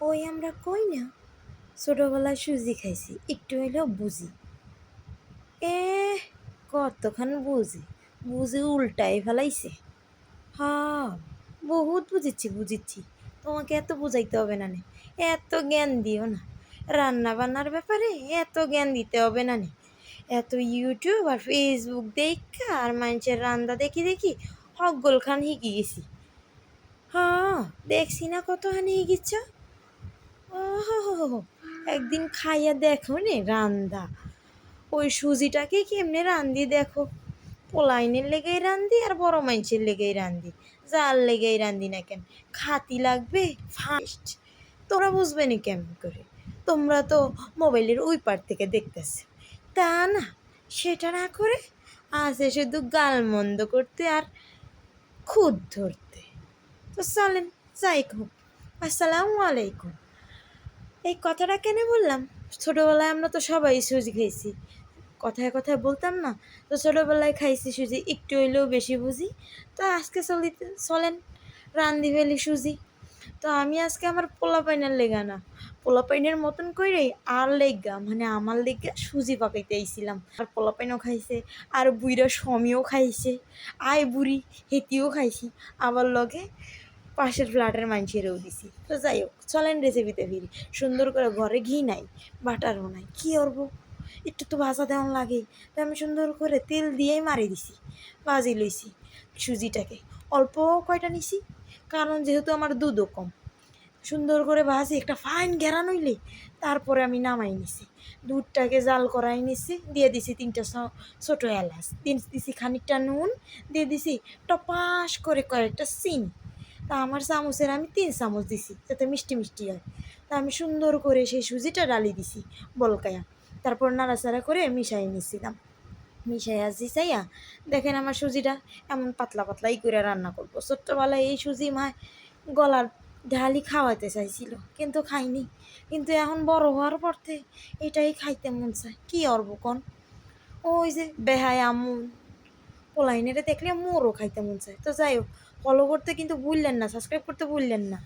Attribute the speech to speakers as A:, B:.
A: ওই আমরা কই না? ছোটোবেলায় সুজি খাইছি, একটু হইলেও বুঝি। এ কতক্ষণ বুঝি? বুঝি উল্টাই ফেলাইছে। হ্যাঁ বহুত বুঝেছি বুঝেছি। তোমাকে এত বুঝাইতে হবে না নে। এত জ্ঞান দিও না। রান্না বান্নার ব্যাপারে এত জ্ঞান দিতে হবে না নে। এত ইউটিউব আর ফেসবুক দেখা আর মানুষের রান্না দেখি দেখি হকগোল খান হিকি গেছি। হ্যাঁ দেখছি না কত হানি গেছ একদিন খাইয়া দেখো নে রান্দা। ওই সুজিটাকে কেমনে রান্ধি দেখো? পোলাইনের লেগেই রান্ধি আর বড় মানুষের লেগেই রান্ধি জাল লেগেই রান্ধি না কেন? খাতি লাগবে ফার্স্ট তোরা বুঝবে নি কেমন করে? তোমরা তো মোবাইলের ওই পার থেকে দেখতেছে। তা না, সেটা না করে আসে শুধু গাল মন্দ করতে আর খুদ ধরতে। তো চলেন, যাই হোক। আসসালামু আলাইকুম। এই কথাটা কেন বললাম? ছোটোবেলায় আমরা তো সবাই সুজি খাইছি। কথায় কথায় বলতাম না, তো ছোটোবেলায় খাইছি সুজি, একটু হইলেও বেশি বুঝি। তো আজকে চলিতে, চলেন, রান্ধি ফেলি সুজি। তো আমি আজকে আমার পোলা পাইনের লেগা না। পোলা পাইনের মতন করে আর লেগা মানে আমার লেগা সুজি পাকাইতে আইছিলাম। আর পোলা পাইনও খাইছে, আর বুইরা সমিও খাইছে, আয় বুড়ি, হেতিও খাইছি। আবার লগে পাশের ফ্ল্যাটের মানুষেরও দিছি। তো যাই হোক, চলেন রেসিপিতে ফিরি। সুন্দর করে ঘরে ঘি নাই, বাটারও নাই, কী করব? একটু তো ভাজা দেওয়ান লাগে। তো আমি সুন্দর করে তেল দিয়েই মারি দিছি, ভাজি লইছি সুজিটাকে। অল্প কয়টা নিছি, কারণ যেহেতু আমার দুধও কম। সুন্দর করে ভাজি, একটা ফাইন ঘেরা নইলে তারপরে আমি নামাই নিছি। দুধটাকে জাল করাই নিছি, দিয়ে দিছি তিনটা ছোটো এলাচ। দিয়ে দিছি খানিকটা নুন, দিয়ে দিছি টপাস করে কয়েকটা চিনি। তা আমার চামচের আমি তিন চামচ দিছি যাতে মিষ্টি মিষ্টি হয়। তা আমি সুন্দর করে সেই সুজিটা ডালি দিছি, বলকায়া। তারপর নাড়াচাড়া করে মিশাই নিছিলাম। মিশাইয়া জিসাইয়া দেখেন আমার সুজিটা এমন পাতলা পাতলাই করে রান্না করব। ছোট্টবেলায় এই সুজি মায় গলার ঢালি খাওয়াতে চাইছিল, কিন্তু খাইনি। কিন্তু এখন বড় হওয়ার পর থেকে এটাই খাইতে মন চায়। কী অর্ব কন? ওই যে বেহায় আমু পোলাইনেরে দেখলে মোরও খাইতে মন চায়। তো যাই হোক ফলো করতে কিন্তু ভুললেন না সাবস্ক্রাইব করতে ভুললেন না।